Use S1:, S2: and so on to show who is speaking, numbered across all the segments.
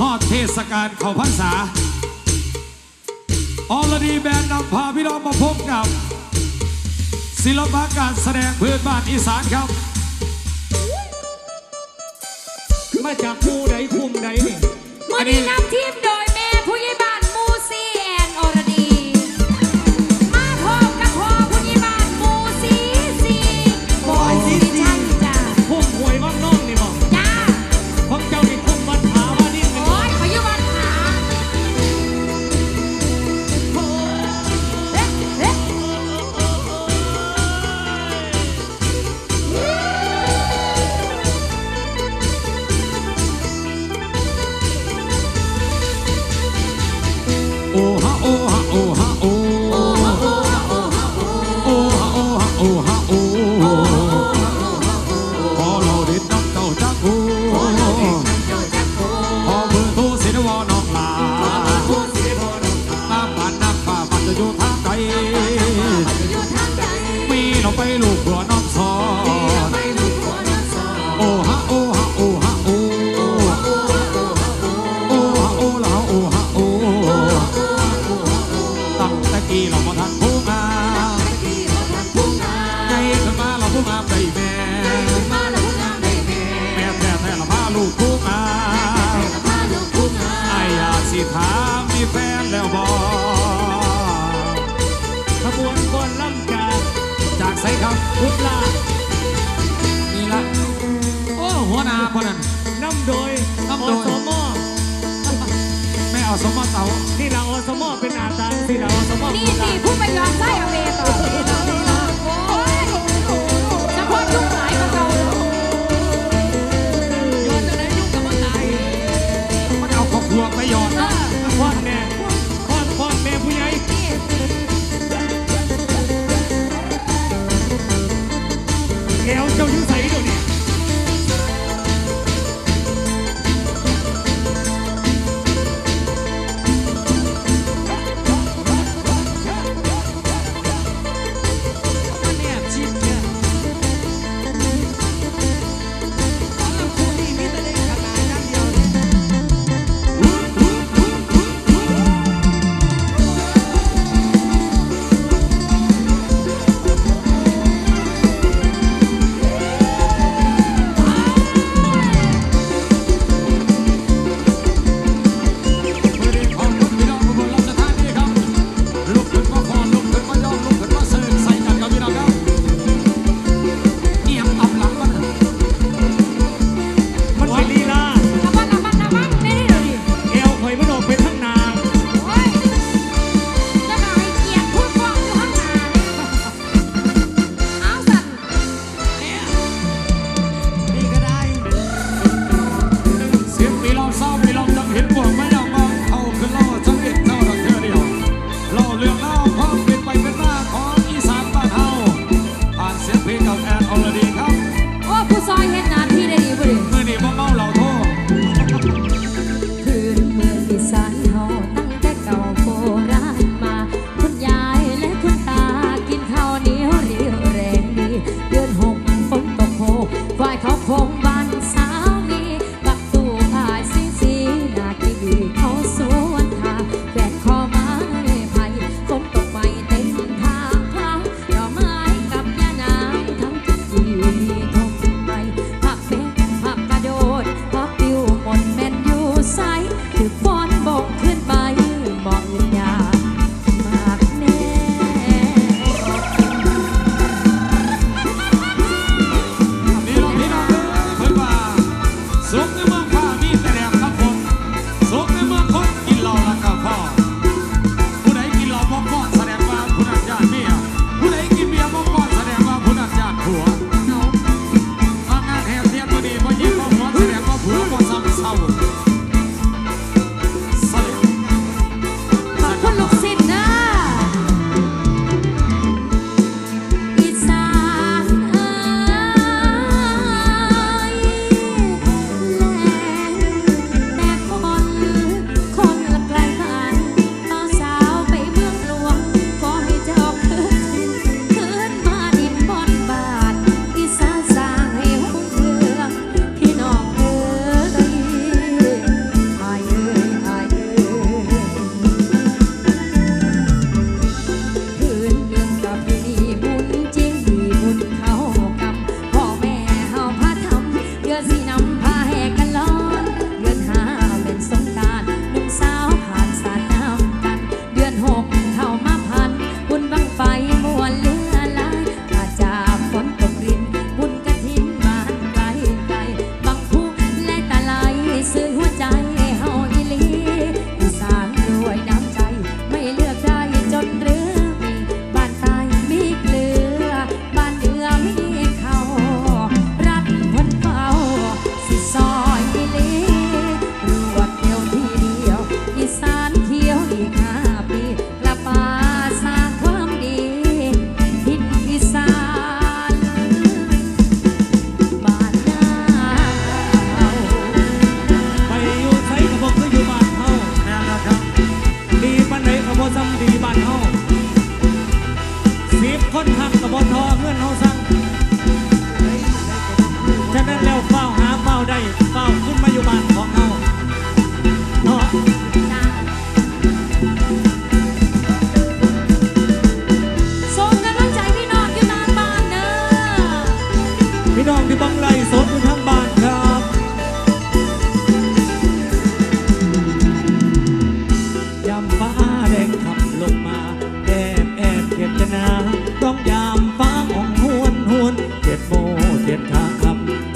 S1: ทอดเทศกาลเขาพรรษาออลดีแบนนำพาพี่น้องมาพบกับ ศิลปะการแสดงพื้นบ้านอีสานครับ
S2: มาจากผู้ใดคุมใดนี่
S3: มือนี้นำทีมโดย ใส่
S2: เขา
S3: อุ
S1: ดล่านี่ละโอ้หัวหน้าคนนั้น
S2: นำโดยอ
S1: นำโดย
S2: สม
S1: อแม่
S2: อสมอเสา
S3: นี่เละ
S1: อ
S2: สมอเป็
S3: นอาจารย์นี่เละอสมอนี่สิผู้
S2: ไปยอ
S1: ม
S2: ไส้อเมต่อ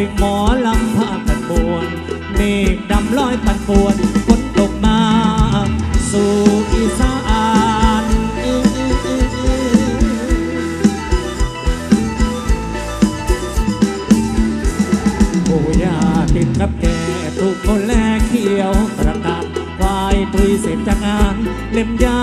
S3: สีย
S2: งหมอลำพากันบวนเมฆดำลอยพันปวนฝนตกมา สู่อีสานโอ้ยาติดรับแก่ถูกคนแลเขียวประกาศควายตุยเสร็จจากงานเล่มยา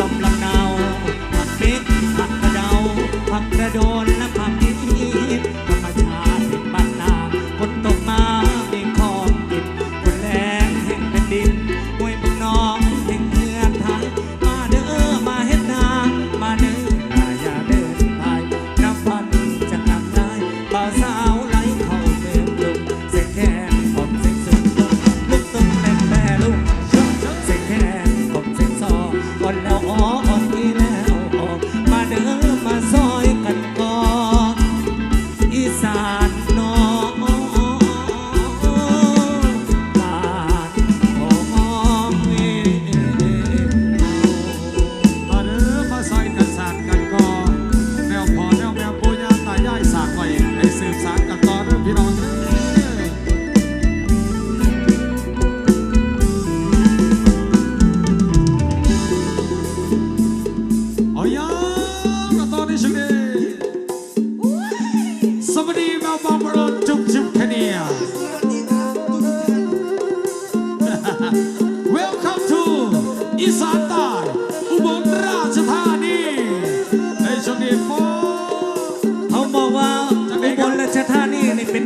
S2: ลมลำเนาผักกระเดาผักกระโดนและผักอีผัก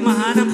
S2: Mahanam